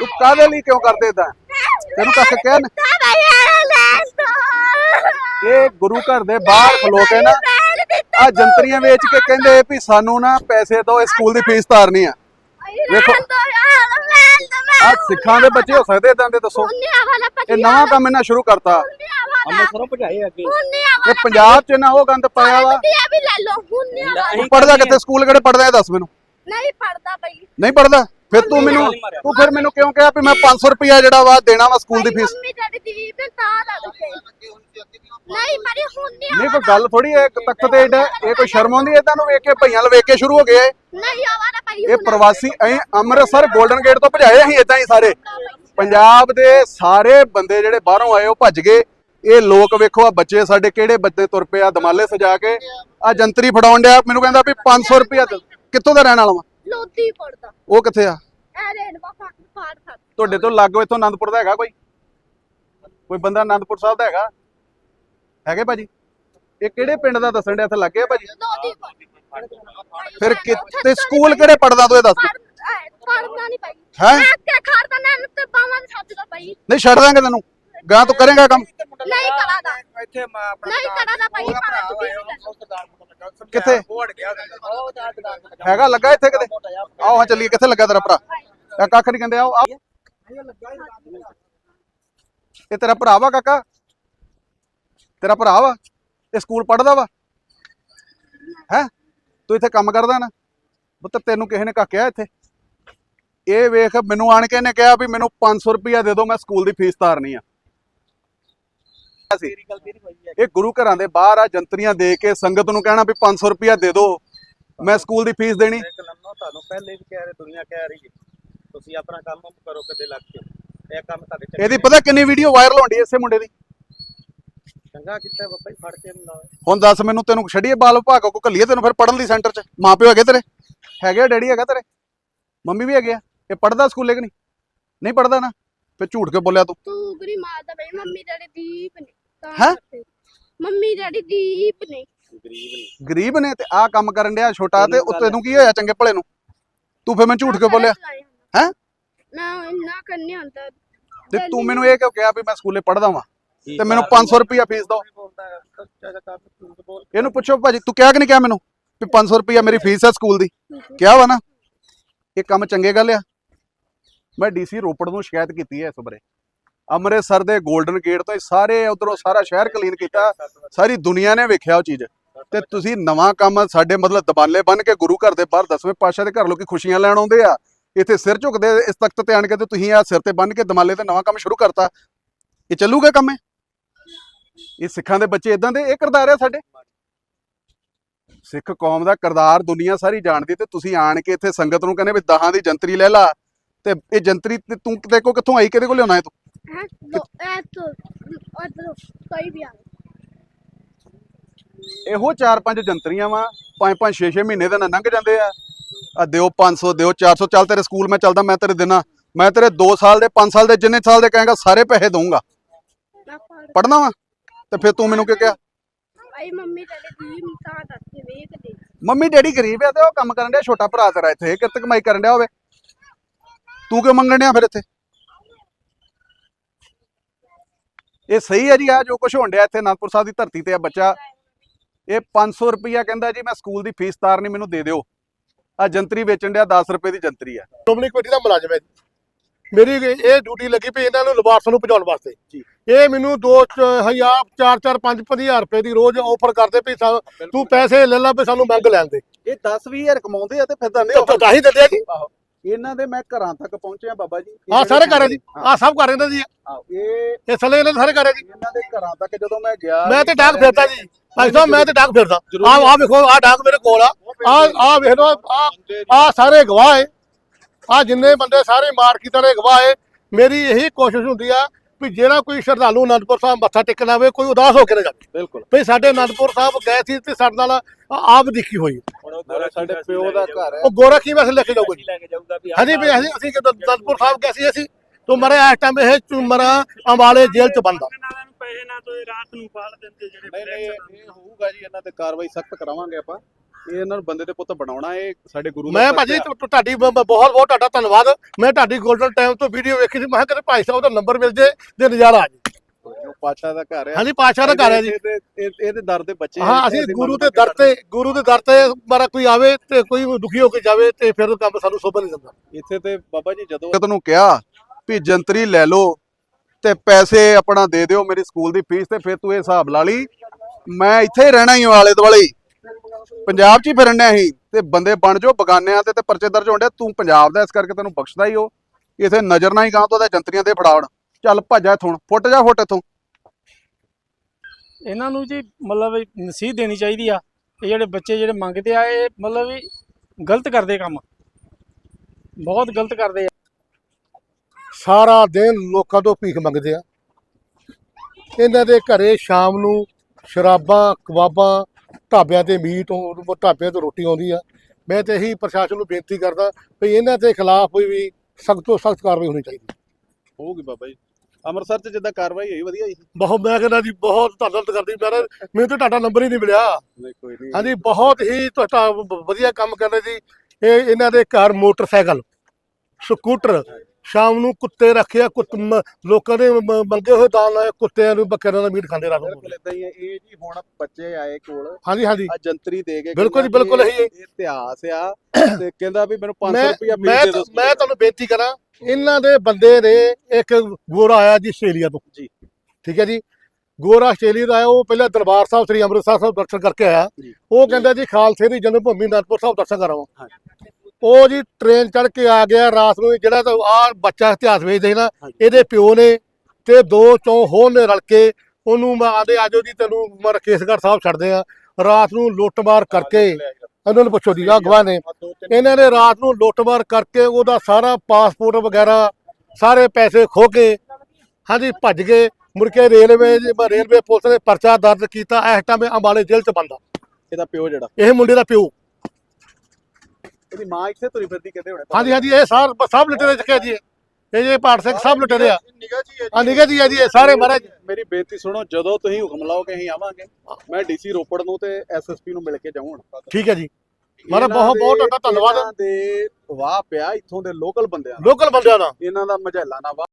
ਤੂੰ ਕਾਹਦੇ ਲਈ ਕਿਉਂ ਕਰਦੇ ਇਦਾਂ ਤੈਨੂੰ ਕੱਖ ਕਹਿਣ ਇਹ ਗੁਰੂ ਘਰ ਦੇ ਬਾਹਰ ਖਲੋ ਕੇ ਨਾ ਆ ਜੰਤਰੀਆਂ ਵੇਚ ਕੇ ਕਹਿੰਦੇ ਵੀ ਸਾਨੂੰ ਨਾ ਪੈਸੇ ਦਿਓ ਇਸ ਸਕੂਲ ਦੀ ਫੀਸ ਤਾਰਨੀ ਆ। ਵੇਖੋ। ਆ ਸਿੱਖਾਂ ਦੇ ਬੱਚੇ ਹੋ ਸਕਦੇ ਇਦਾਂ ਦੇ ਦੱਸੋ। ਇਹ ਨਵਾਂ ਕੰਮ ਇਹਨਾਂ ਸ਼ੁਰੂ ਕਰਤਾ। ਅੰਮ੍ਰਿਤਸਰੋਂ ਭਜਾਏ ਅੱਗੇ। ਇਹ ਪੰਜਾਬ 'ਚ ਨਾ ਉਹ ਗੰਦ ਪਾਇਆ ਵਾ। ਵੀ ਲੈ ਲਓ ਹੁੰਨੇ ਤੂੰ ਪੜਦਾ ਕਿੱਥੇ? ਸਕੂਲ ਕਿਹੜੇ ਪੜਦਾ ਇਹ ਦੱਸ ਮੈਨੂੰ। ਨਹੀਂ ਪੜਦਾ ਬਈ। ਨਹੀਂ ਪੜਦਾ ਫਿਰ ਤੂੰ ਮੈਨੂੰ ਤੂੰ ਫਿਰ ਮੈਨੂੰ ਕਿਉਂ ਕਿਹਾ ਵੀ ਮੈਂ 500 ਰੁਪਇਆ ਜਿਹੜਾ ਵਾ ਦੇਣਾ ਵਾ ਸਕੂਲ ਦੀ ਫੀਸ? ਮੰਮੀ ਡੈਡੀ ਦੀ ਤੇ ਤਾਂ ਲੱਗ ਗਏ ਨਹੀਂ ਮਰੀ ਹੁੰਨੇ ਨਹੀਂ ਕੋਈ ਗੱਲ ਥੋੜੀ ਹੈ ਇੱਕ ਤਖਤ ਤੇ ਏਡਾ ਇਹ ਕੋਈ ਸ਼ਰਮ ਆਉਂਦੀ ਹੈ ਤੁਹਾਨੂੰ ਵੇਖ ਕੇ? ਭਈਆਂ ਵੇਖ ਕੇ ਸ਼ੁਰੂ ਹੋ ਗਏ ਇਹ। ਨਹੀਂ ਆਵਾਰਾ ਭਾਈ ਇਹ ਪ੍ਰਵਾਸੀ ਐ ਅੰਮ੍ਰਿਤਸਰ 골ਡਨ ਗੇਟ ਤੋਂ ਭਜਾਏ ਅਸੀਂ ਇਦਾਂ ਹੀ ਸਾਰੇ। ਪੰਜਾਬ ਦੇ ਸਾਰੇ ਬੰਦੇ ਜਿਹੜੇ ਬਾਹਰੋਂ ਆਏ ਉਹ ਭੱਜ ਗਏ। ਇਹ ਲੋਕ ਵੇਖੋ ਆ ਬੱਚੇ ਸਾਡੇ ਕਿਹੜੇ ਬੱਚੇ ਤੁਰ ਪਏ ਆ ਦਮਾਲੇ ਸਜਾ ਕੇ। ਆ ਜੰਤਰੀ ਫੜਾਉਣ ਡਿਆ ਮੈਨੂੰ ਕਹਿੰਦਾ ਵੀ 500 ਰੁਪਇਆ। ਕਿੱਥੋਂ ਦਾ ਰਹਿਣ ਵਾਲਾ ਵਾ? ਲੋਦੀ ਪੜਦਾ ਉਹ ਕਿੱਥੇ ਆ? ਪਾੜ ਖਾ ਤੁਹਾਡੇ ਤੋਂ ਲਾਗੋ ਇੱਥੋਂ ਆਨੰਦਪੁਰ ਦਾ ਹੈਗਾ ਕੋਈ? ਕੋਈ ਬੰਦਾ ਆਨੰਦਪੁਰ ਸਾਹਿਬ ਦਾ ਹੈਗਾ? ਹੈਗੇ ਭਾਜੀ? ਇਹ ਕਿਹੜੇ ਪਿੰਡ ਦਾ ਦੱਸਣ ਡਿਆ ਇੱਥੇ ਲੱਗੇ ਭਾਜੀ? ਫਿਰ ਕਿਤੇ ਸਕੂਲ ਕਿਹੜੇ ਪੜਦਾ ਤੂੰ ਇਹ ਦੱਸ ਪੜਦਾ ਨਹੀਂ ਭਾਈ। ਹੈਂ? ਮੈਂ ਕਿ ਖਾਰਦਾ ਨਾ ਤੇ ਬਾਵਾਂ ਦੇ ਸੱਚ ਦਾ ਭਾਈ। ਨਹੀਂ ਛੱਡ ਦਾਂਗੇ ਤੈਨੂੰ। ਗਾਂ ਤੂੰ ਕਰੇਗਾ ਕੰਮ। ਨਹੀਂ ਕਰਾਦਾ। ਇੱਥੇ ਮੈਂ ਆਪਣਾ ਨਹੀਂ ਕਰਾਦਾ ਭਾਈ ਭਾਵੇਂ ਤੁਸੀਂ ਕਿੱਥੇ? ਗਿਆ। ਹੈਗਾ ਲੱਗਾ ਇੱਥੇ ਕਿਤੇ? ਆਓ ਹਾਂ ਚੱਲੀਏ। ਕਿੱਥੇ ਲੱਗਾ ਤੇਰਾ ਭਰਾ? ਕੱਖ ਨਹੀਂ ਕਹਿੰਦੇ ਆਓ ਆਓ। ਇਹ ਤੇਰਾ ਭਰਾ ਵਾ ਕਾਕਾ? ਤੇਰਾ ਭਰਾ ਵਾ? ਇਹ ਸਕੂਲ ਪੜਦਾ ਵਾ? ਹੈ? ਤੂੰ ਇੱਥੇ ਕੰਮ ਕਰਦਾ ਨਾ। ਪੁੱਤ ਤੈਨੂੰ ਕਿਸੇ ਨੇ ਕਾਕਿਆ ਇੱਥੇ? ਇਹ ਵੇਖ ਮੈਨੂੰ ਆਣ ਕੇ ਇਹਨੇ ਕਿਹਾ ਵੀ ਮੈਨੂੰ 500 ਰੁਪਇਆ ਦੇ ਦਿਓ ਮੈਂ ਸਕੂਲ ਦੀ ਫੀਸ ਤਾਰਨੀ ਆ। ਅਸੀਂ ਤੇਰੀ ਗਲਤੀ ਨਹੀਂ ਹੋਈ ਹੈ ਇਹ ਗੁਰੂ ਘਰਾਂ ਦੇ ਬਾਹਰ ਆ ਜੰਤਰੀਆਂ ਦੇ ਕੇ ਸੰਗਤ ਨੂੰ ਕਹਿਣਾ ਵੀ 500 ਰੁਪਇਆ ਦੇ ਦਿਓ। ਮੈਂ ਸਕੂਲ ਦੀ ਫੀਸ ਦੇਣੀ। ਇੱਕ ਲੰਮਾ ਤੁਹਾਨੂੰ ਪਹਿਲੇ ਵੀ ਕਹਿ ਰਹੇ ਦੁਨੀਆ ਕਹਿ ਰਹੀ ਹੈ। ਤੁਸੀਂ ਆਪਣਾ ਕੰਮ ਕਰੋ ਕਦੇ ਲੱਗ ਕੇ ਇਹ ਕੰਮ ਤੁਹਾਡੇ ਚ ਇਹਦੀ ਪਤਾ ਕਿੰਨੀ ਵੀਡੀਓ ਵਾਇਰਲ ਹੋਣੀ ਇਸੇ ਮੁੰਡੇ ਦੀ? ਚੰਗਾ ਕੀਤਾ ਬੱਬਾ ਜੀ ਫੜ ਕੇ ਨਾ ਹੁਣ ਦੱਸ ਮੈਨੂੰ ਤੈਨੂੰ ਛੱਡੀਏ ਬਾਲ ਵਿਭਾਗ ਕੋ ਕੱਲੀਏ ਤੈਨੂੰ ਫਿਰ ਪੜਨ ਦੀ ਸੈਂਟਰ 'ਚ। ਮਾਂ ਪਿਓ ਹੈਗੇ ਤੇਰੇ? ਹੈਗੇ ਡੈਡੀ ਹੈਗਾ ਤੇਰੇ? ਮੰਮੀ ਵੀ ਹੈਗੇ ਆ। ਇਹ ਪੜਦਾ ਸਕੂਲੇ ਕਿ ਨਹੀਂ? ਨਹੀਂ ਪੜਦਾ ਨਾ? ਫਿਰ ਝੂਠ ਕੇ ਬੋਲਿਆ ਤੂੰ? ਤੂੰ ਬਰੀ ਮਾਰਦਾ ਬਈ ਮੰਮੀ ਡੈਡੀ ਦੀਪ ਨੇ। ਤਾਂ ਹੈਂ? ਕਰਕੇ। ਮੰਮੀ ਡੈਡੀ ਦੀਪ ਨੇ। ਗਰੀਬ ਨੇ। ਗਰੀਬ ਨੇ ਤੇ ਆਹ ਕੰਮ ਕਰਨ ਡਿਆ ਛੋਟਾ ਤੇ ਉਹ ਤੈਨੂੰ ਕੀ ਹੋਇਆ ਚੰਗੇ ਭਲੇ ਨੂੰ? ਤੂੰ ਫਿਰ ਮੈਂ ਝੂਠ ਕੇ ਬੋਲਿਆ? ਹੈਂ? ਮੈਂ ਇੰਨਾ ਕਰਨੇ ਹੁੰਦਾ ਤੇ। ਤੂੰ ਮੈਨੂੰ ਇਹ ਕਿਉਂ ਕਿਹਾ ਵੀ ਮੈਂ ਸਕੂਲੇ ਪੜਦਾ ਵਾਂ ਤੇ ਮੈਨੂੰ 500 ਰੁਪਇਆ ਫੀਸ ਬੋਲ। ਇਹਨੂੰ ਪੁੱਛੋ ਭਾਜੀ ਤੂੰ ਕਿਹਾ ਕਿ ਨਹੀਂ ਕਿਹਾ ਮੈਨੂੰ ਵੀ 500 ਰੁਪਇਆ ਮੇਰੀ ਫੀਸ ਹੈ ਸਕੂਲ ਦੀ? ਕਿਹਾ ਵਾ ਨਾ। ਇਹ ਕੰਮ ਚੰਗੇ ਗੱਲ ਆ। ਮੈਂ ਡੀਸੀ ਰੋਪੜ ਨੂੰ ਸ਼ਿਕਾਇਤ ਕੀਤੀ ਹੈ ਇਸ ਬਾਰੇ। ਅੰਮ੍ਰਿਤਸਰ ਦੇ 골ਡਨ ਗੇਟ ਤੋਂ ਸਾਰੇ ਉਧਰੋਂ ਸਾਰਾ ਸ਼ਹਿਰ ਕਲੀਨ ਕੀਤਾ। ਸਾਰੀ ਦੁਨੀਆ ਨੇ ਵੇਖਿਆ ਉਹ ਚੀਜ਼। ਤੇ ਤੁਸੀਂ ਨਵਾਂ ਕੰਮ ਸਾਡੇ ਮਤਲਬ ਦਬਾਲੇ ਬਨ ਕੇ ਗੁਰੂ ਘਰ ਦੇ ਬਾਹਰ ਦਸਵੇਂ ਪਾਤਸ਼ਾਹ ਦੇ ਘਰ ਲੋਕੀ ਖੁਸ਼ੀਆਂ ਲੈਣ ਆਉਂਦੇ ਆ। ਇੱਥੇ ਸਿਰ ਝੁਕਦੇ ਇਸ ਤਖਤ ਤੇ ਆਣ ਕੇ ਤੇ ਤੁਸੀਂ ਆ ਸਿਰ ਤੇ ਬੰਨ ਕੇ ਦਮਾਲੇ ਤੇ ਨਵਾਂ ਕੰਮ ਸ਼ੁਰੂ ਕਰਤਾ। ਇਹ ਚੱਲੂਗਾ ਕੰਮ ਇਹ? ਸਿੱਖਾਂ ਦੇ ਬੱਚੇ ਇਦਾਂ ਦੇ? ਇਹ ਕਿਰਦਾਰ ਆ ਸਾਡੇ? ਸਿੱਖ ਕੌਮ ਦਾ ਕਿਰਦਾਰ ਦੁਨੀਆ ਸਾਰੀ ਜਾਣਦੀ ਤੇ ਤੁਸੀਂ ਆਣ ਕੇ ਇੱਥੇ ਸੰਗਤ ਨੂੰ ਕਹਿੰਦੇ ਵੀ ਦਹਾਂ ਦੀ ਜੰਤਰੀ ਲੈ ਲਾ। ਤੇ ਇਹ ਜੰਤਰੀ ਤੇ ਤੂੰ ਕਿਤੇ ਕੋ ਕਿੱਥੋਂ ਆਈ ਕਿਹਦੇ ਕੋਲ ਲਿਆਉਣਾ ਹੈ ਤੂੰ ਇਹੋ ਚਾਰ ਪੰਜ ਜੰਤਰੀਆਂ ਵਾ ਪੰਜ ਪੰਜ 6 6 ਮਹੀਨੇ ਦੇ ਨਾਲ ਲੰਘ ਜਾਂਦੇ ਆ। ਆ ਦਿਓ 500 ਦਿਓ 400 ਚੱਲ ਤੇਰੇ ਸਕੂਲ ਮੈਂ ਚੱਲਦਾ ਮੈਂ ਤੇਰੇ ਦੇਣਾ ਮੈਂ ਤੇਰੇ 2 ਸਾਲ ਦੇ 5 ਸਾਲ ਦੇ ਜਿੰਨੇ ਸਾਲ ਦੇ ਕਹਾਂਗਾ ਸਾਰੇ ਪੈਸੇ ਦਊਂਗਾ। ਪੜਨਾ ਵਾ? ਤੇ ਫਿਰ ਤੂੰ ਮੈਨੂੰ ਕੀ ਕਿਹਾ? ਭਾਈ ਮੰਮੀ ਡੈਡੀ ਦੀਪ ਤਾਂ ਕਰਕੇ ਵੇਖ ਦੇ ਮੰਮੀ ਡੈਡੀ ਗਰੀਬ ਆ ਤੇ ਉਹ ਕੰਮ ਕਰਨ ਡਿਆ ਛੋਟਾ ਭਰਾ ਤੇਰਾ ਇੱਥੇ ਕਿਰਤ ਕਮਾਈ ਕਰਨ ਡਿਆ ਹੋਵੇ। ਤੂੰ ਕਿਉਂ ਮੰਗਣ ਡਿਆ ਫਿਰ ਇੱਥੇ? ਇਹ ਸਹੀ ਹੈ ਜੀ ਆ ਜੋ ਕੁਝ ਹੋਣ ਡਿਆ ਇੱਥੇ ਅਨੰਦਪੁਰ ਸਾਹਿਬ ਦੀ ਧਰਤੀ ਤੇ ਆ ਬੱਚਾ। ਇਹ 500 ਰੁਪਈਆ ਕਹਿੰਦਾ ਜੀ ਮੈਂ ਸਕੂਲ ਦੀ ਫੀਸ ਤਾਰਨੀ ਮੈਨੂੰ ਦੇ ਦਿਓ। ਆ ਜੰਤਰੀ ਵੇਚਣ ਡਿਆ 10 ਰੁਪਏ ਦੀ ਜੰਤਰੀ ਆ। ਸ਼੍ਰੋਮਣੀ ਕਮੇਟੀ ਦਾ ਮੁਲਾਜ਼ਮ ਹੈ ਜੀ। ਮੇਰੀ ਇਹ ਡਿਊਟੀ ਲੱਗੀ ਪਈ ਇਹਨਾਂ ਨੂੰ ਲਿਬਾਸਾਂ ਨੂੰ ਪਹੁੰਚਾਉਣ ਵਾਸਤੇ। ਜੀ। ਇਹ ਮੈਨੂੰ 2000 4 4 5 5000 ਰੁਪਏ ਦੀ ਰੋਜ਼ ਆਫਰ ਕਰਦੇ ਪਈ ਤੂੰ ਪੈਸੇ ਲੈ ਲੈ ਵੀ ਸਾਨੂੰ ਮੰਗ ਲੈਣ ਦੇ। ਇਹ 10 20000 ਕਮਾਉਂਦੇ ਆ ਤੇ ਫਿਰ ਦੰਦੇ ਤਾਂ ਤਾਂ ਹੀ ਦਿੰਦੇ ਆ ਜੀ। ਇਹਨਾਂ ਦੇ ਮੈਂ ਘਰਾਂ ਤੱਕ ਪਹੁੰਚਿਆ ਬਾਬਾ ਜੀ। ਆ ਸਾਰੇ ਕਰ ਰਹੇ ਜੀ। ਆ ਸਭ ਕਰ ਰਹੇ ਨੇ ਜੀ ਆਹ, ਇਹ ਇਹ ਇਹਨਾਂ ਦੇ ਸਾਰੇ ਕਰ ਰਹੇ ਜੀ। ਇਹਨਾਂ ਦੇ ਘਰਾਂ ਤੱਕ ਜਦੋਂ ਮੈਂ ਗਿਆ ਮੈਂ ਤੇ ਡਾਕ ਫਿਰਦਾ ਜੀ। ਭਾਈ ਸਾਹਿਬ ਮੈਂ ਤੇ ਡਾਕ ਫਿਰਦਾ। ਆ ਆ ਵੇਖੋ ਆ ਡਾਕ ਮੇਰੇ ਕੋਲ ਆ। ਆ ਆ ਵੇਖ ਲਓ ਆ ਆ ਸਾਰੇ ਗਵਾਹ ਹੈ। ਆ ਜਿੰਨੇ ਬੰਦੇ ਸਾਰੇ ਮਾਰਕੀਟ ਵਾਲੇ ਗਵਾਹ ਹੈ। ਮੇਰੀ ਇਹੀ ਕੋਸ਼ਿਸ਼ ਹੁੰਦੀ ਆ ਵੀ ਜਿਹੜਾ ਕੋਈ ਸ਼ਰਧਾਲੂ ਅਨੰਦਪੁਰ ਸਾਹਿਬ ਮੱਥਾ ਟੇਕਣ ਆਵੇ ਕੋਈ ਉਦਾਸ ਹੋ ਕੇ ਨਾ ਜਾਵੇ। ਬਿਲਕੁਲ। ਵੀ ਸਾਡੇ ਅਨੰਦਪੁਰ ਸਾਹਿਬ ਗਏ ਸੀ ਤੇ ਸਾਡੇ ਨਾਲ ਆਪ ਦੇਖੀ ਹੋਈ। ਸਾਡੇ ਪਿਓ ਦਾ ਘਰ ਹੈ ਉਹ ਗੋਰਾ ਕੀ ਵੈਸੇ ਲੈ ਕੇ ਜਾਊਗਾ ਜੀ? ਹਾਂਜੀ ਵੀ ਅਸੀਂ ਅਸੀਂ ਜਦੋਂ ਅਨੰਦਪੁਰ ਸਾਹਿਬ ਗਏ ਸੀ ਅਸੀਂ ਤੋਂ ਮਰੇ ਇਸ ਟਾਈਮ ਇਹ ਚੁਮਰਾ ਅੰਬਾਲੇ ਜੇਲ੍ਹ ਚ ਬੰਦਾ ਪੈਸੇ ਨਾ ਤੋਂ ਰਾਤ ਨੂੰ ਪਾਲ ਦਿੰਦੇ ਜਿਹੜੇ ਨਹੀਂ ਨਹੀਂ ਇਹ ਹੋਊਗਾ ਜੀ ਇਹਨਾਂ ਤੇ ਕਾਰਵਾਈ ਸਖਤ ਕਰਾਵਾਂਗੇ ਆਪਾਂ। ਇਹ ਇਹਨਾਂ ਨੂੰ ਬੰਦੇ ਦੇ ਪੁੱਤ ਬਣਾਉਣਾ ਇਹ ਸਾਡੇ ਗੁਰੂ ਦਾ ਮੈਂ ਭਾਜੀ। ਤੁ- ਤੁ- ਤੁਹਾਡੀ ਬ- ਬ- ਬਹੁਤ ਬਹੁਤ ਤੁਹਾਡਾ ਧੰਨਵਾਦ। ਮੈਂ ਤੁਹਾਡੀ 골ਡਨ ਟਾਈਮ ਤੋਂ ਵੀਡੀਓ ਵੇਖੀ ਸੀ। ਮੈਂ ਕਿਹਾ ਕਿਤੇ ਭਾਈ ਸਾਹਿਬ ਦਾ ਨੰਬਰ ਮਿਲ ਜੇ ਤੇ ਨਜ਼ਾਰਾ ਆ ਜੇ। ਉਹ ਪਾਤਸ਼ਾਹ ਦਾ ਘਰ ਹੈ ਹਾਂਜੀ ਪਾਤਸ਼ਾਹ ਦਾ ਘਰ ਹੈ ਜੀ। ਇਹਦੇ- ਇਹਦੇ ਇਹਦੇ ਦਰ ਦੇ ਬੱਚੇ ਹਾਂ ਆ, ਅਸੀਂ ਇਹਦੇ ਗੁਰੂ ਮਨ ਦੇ ਦਰ ਤੇ ਗੁਰੂ ਦੇ ਦਰ ਤੇ ਮਾਰਾ ਕੋਈ ਆਵੇ ਤੇ ਕੋਈ ਦੁਖੀ ਹੋ ਕੇ ਜਾਵੇ ਤੇ ਫਿਰ ਉਹ ਕੰਮ ਸਾਨੂੰ ਸੋਭਾ ਨਹੀਂ ਦਿੰਦਾ। ਇੱਥੇ ਤੇ ਬਾਬਾ ਜੀ ਜਦੋਂ ਤੈਨੂੰ ਕਿਹਾ ਵੀ ਜੰਤਰੀ ਲੈ ਲਓ ਤੇ ਪੈਸੇ ਆਪਣਾ ਦੇ ਦਿਓ ਮੇਰੀ ਸਕੂਲ ਦੀ ਫੀਸ ਤੇ ਫਿਰ ਤੂੰ ਇਹ ਹਿਸਾਬ ਲਾ ਲਈ। ਮੈਂ ਇੱਥੇ ਹੀ ਰਹਿਣਾ ਹੀ ਹਾਂ ਆਲੇ ਦੁਆਲੇ ਹੀ। ਪੰਜਾਬ 'ਚ ਹੀ ਫਿਰਨਿਆ ਸੀ ਤੇ ਬੰਦੇ ਬਣ ਜਾਓ ਬਗਾਨਿਆਂ ਤੇ ਤੇ ਪਰਚੇ ਦਰਜ ਹੋਣ ਡਿਆ ਤੂੰ ਪੰਜਾਬ ਦਾ ਇਸ ਕਰਕੇ ਤੈਨੂੰ ਬਖਸ਼ਦਾ ਹੀ ਉਹ ਇਥੇ ਨਜ਼ਰ ਨਾ ਹੀ ਗਾਂ ਤੋਂ ਉਹਦੇ ਜੰਤਰੀਆਂ ਦੇ ਫੜਾਉਣ ਚੱਲ ਭੱਜਾ ਇਥੋਂ ਫੁੱਟ ਜਾ ਫੁੱਟ ਇਥੋਂ। ਇਹਨਾਂ ਨੂੰ ਜੀ ਮਤਲਬ ਨਸੀਹਤ ਦੇਣੀ ਚਾਹੀਦੀ ਆ ਇਹ ਜਿਹੜੇ ਬੱਚੇ ਜਿਹੜੇ ਮੰਗਦੇ ਆ ਇਹ ਮਤਲਬ ਵੀ ਗਲਤ ਕਰਦੇ ਕੰਮ। ਬਹੁਤ ਗਲਤ ਕਰਦੇ ਆ। ਸਾਰਾ ਦਿਨ ਲੋਕਾਂ ਤੋਂ ਭੀਖ ਮੰਗਦੇ ਆ। ਇਹਨਾਂ ਦੇ ਘਰੇ ਸ਼ਾਮ ਨੂੰ ਸ਼ਰਾਬਾਂ ਕਬਾਬਾਂ ਢਾਬਿਆਂ ਤੇ ਮੀਟ ਉਹ ਢਾਬਿਆਂ ਤੋਂ ਰੋਟੀ ਆਉਂਦੀ ਆ। ਮੈਂ ਤੇ ਇਹੀ ਪ੍ਰਸ਼ਾਸਨ ਨੂੰ ਬੇਨਤੀ ਕਰਦਾ ਵੀ ਇਹਨਾਂ ਦੇ ਖਿਲਾਫ ਵੀ ਸਖਤ ਤੋਂ ਸਖਤ ਕਾਰਵਾਈ ਹੋਣੀ ਚਾਹੀਦੀ। ਹੋਊਗੀ ਬਾਬਾ ਜੀ। ਅੰਮ੍ਰਿਤਸਰ 'ਚ ਜਿੱਦਾਂ ਕਾਰਵਾਈ ਹੋਈ ਵਧੀਆ ਹੀ ਬਹੁਤ ਮੈਂ ਕਹਿੰਦਾ ਜੀ ਬਹੁਤ ਧੰਨਵਾਦ ਕਰਦੀ। ਮੈਂ ਮੈਨੂੰ ਤਾਂ ਤੁਹਾਡਾ ਨੰਬਰ ਹੀ ਨਹੀਂ ਮਿਲਿਆ। ਨਹੀਂ ਕੋਈ ਨਹੀਂ। ਹਾਂਜੀ ਬਹੁਤ ਹੀ ਤੁਹਾਡਾ ਵਧੀਆ ਕੰਮ ਕਰਦੇ ਸੀ ਇਹ ਇਹਨਾਂ ਦੇ ਘਰ ਮੋਟਰਸਾਈਕਲ ਸਕੂਟਰ ਸ਼ਾਮ ਨੂੰ ਕੁੱਤੇ ਰੱਖਿਆ ਕੁੱਤ ਲੋਕਾਂ ਦੇ ਮੰਗੇ ਹੋਏ ਲਾਏ ਕੁੱਤਿਆਂ ਨੂੰ ਬੱਕਰਿਆਂ ਦਾ ਮੀਟ ਖਾਂਦੇ ਰਾਤ ਨੂੰ ਬਿਲਕੁਲ ਇਦਾਂ ਹੀ ਹੈ। ਇਹ ਜੀ ਹੁਣ ਬੱਚੇ ਆਏ ਕੋਲ। ਹਾਂਜੀ ਹਾਂਜੀ। ਆ ਜੰਤਰੀ ਦੇ ਕੇ ਬਿਲਕੁਲ ਜੀ, ਬਿਲਕੁਲ ਇਹੀ- ਇਤਿਹਾਸ ਆ ਤੇ ਕਹਿੰਦਾ ਵੀ ਮੈਨੂੰ 500 ਮੈਂ ਰੁਪਇਆ ਮੈਂ ਦੇ ਤੁਹਾਨੂੰ ਬੇਨਤੀ ਕਰਾਂ ਇਹਨਾਂ ਦੇ ਬੰਦੇ ਦੇ ਇੱਕ ਗੋਰਾ ਆਇਆ ਜੀ ਆਸਟ੍ਰੇਲੀਆ ਤੋਂ। ਜੀ। ਠੀਕ ਹੈ ਜੀ? ਗੋਰਾ ਆਸਟ੍ਰੇਲੀਆ ਦਾ ਆਇਆ ਉਹ ਪਹਿਲਾਂ ਦਰਬਾਰ ਸਾਹਿਬ ਸ੍ਰੀ ਅੰਮ੍ਰਿਤਸਰ ਸਾਹਿਬ ਦਰਸ਼ਨ ਕਰਕੇ ਆਇਆ। ਉਹ ਕਹਿੰਦਾ ਜੀ ਖਾਲਸੇ ਦੀ ਜਨਮ ਭੂਮੀ ਅਨੰਦਪੁਰ ਸਾਹਿਬ ਦਰਸ਼ਨ ਕਰਾਵਾਂ। ਉਹ ਜੀ ਟ੍ਰੇਨ ਚੜ ਕੇ ਆ ਗਿਆ ਰਾਤ ਨੂੰ ਜਿਹੜਾ ਤਾਂ ਆ ਬੱਚਾ ਇਤਿਹਾਸ ਵੇਚਦੇ ਨਾ ਹਾਂਜੀ। ਇਹਦੇ ਪਿਓ ਨੇ ਤੇ ਦੋ ਚੋਂ ਹੋਰ ਨੇ ਰਲ ਕੇ ਉਹਨੂੰ ਮੈਂ ਆਂਦੇ ਆਜੋ ਜੀ ਤੈਨੂੰ ਮੈਂ ਕੇਸਗੜ੍ਹ ਸਾਹਿਬ ਛੱਡਦੇ ਆ। ਰਾਤ ਨੂੰ ਲੁੱਟਮਾਰ ਕਰਕੇ ਇਹਨਾਂ ਨੂੰ ਪੁੱਛੋ ਜੀ ਆ ਗਵਾਹ ਨੇ। ਇਹਨਾਂ ਨੇ ਰਾਤ ਨੂੰ ਲੁੱਟਮਾਰ ਕਰਕੇ ਉਹਦਾ ਸਾਰਾ ਪਾਸਪੋਰਟ ਵਗੈਰਾ ਸਾਰੇ ਪੈਸੇ ਖੋ ਕੇ ਹਾਂਜੀ ਭੱਜ ਗਏ। ਮੁੜ ਕੇ ਰੇਲਵੇ ਰੇਲਵੇ ਪੁਲਿਸ ਨੇ ਪਰਚਾ ਦਰਜ ਕੀਤਾ ਇਸ ਟਾਈਮ ਅੰਬਾਲੇ ਜੇਲ੍ਹ ਚ ਬੰਦਾ। ਇਹਦਾ ਪਿਓ ਜਿਹੜਾ? ਇਹ ਮੁੰਡੇ ਦਾ ਪਿਓ। ਇਹਦੀ ਮਾਂ ਇੱਥੇ ਤੁਰੀ ਫਿਰਦੀ ਕਿਤੇ ਹੋਣੇ। ਹਾਂਜੀ ਹਾਂਜੀ ਇਹ ਸਾਰ ਸਭ ਲੁਟੇਰੇ ਚੱਕਿਆ ਜੀ। ਇਹ। ਇਹ ਜੇ ਭਾਟ ਸਿੰਘ ਸਭ ਲੁਟੇਰੇ ਆ। ਨਿਗਾਹ ਜੀ। ਆ ਨਿਗਾਹ ਜੀ ਆ ਜੀ ਇਹ ਸਾਰੇ ਮਹਾਰਾਜ। ਮੇਰੀ ਬੇਨਤੀ ਸੁਣੋ ਜਦੋਂ ਤੁਸੀਂ ਹੁਕਮ ਲਾਓਗੇ ਅਸੀਂ ਆਵਾਂਗੇ ਮੈਂ ਡੀਸੀ ਰੋਪੜ ਨੂੰ ਤੇ ਐਸਐਸਪੀ ਨੂੰ ਮਿਲ ਕੇ ਜਾਊਂਗਾ। ਠੀਕ ਹੈ ਜੀ। ਮਹਾਰਾਜ ਬਹੁਤ ਬਹੁਤ ਤੁਹਾਡਾ ਧੰਨਵਾਦ। ਇਹਨਾਂ ਦੇ ਵਾਹ ਪਿਆ ਇੱਥੋਂ ਦੇ ਲੋਕਲ ਬੰਦਿਆਂ ਦਾ ਲੋਕਲ ਬੰਦਿਆਂ ਦਾ ਇਹਨਾਂ ਦਾ ਮਝੈਲਾ ਨਾ ਵਾਹ।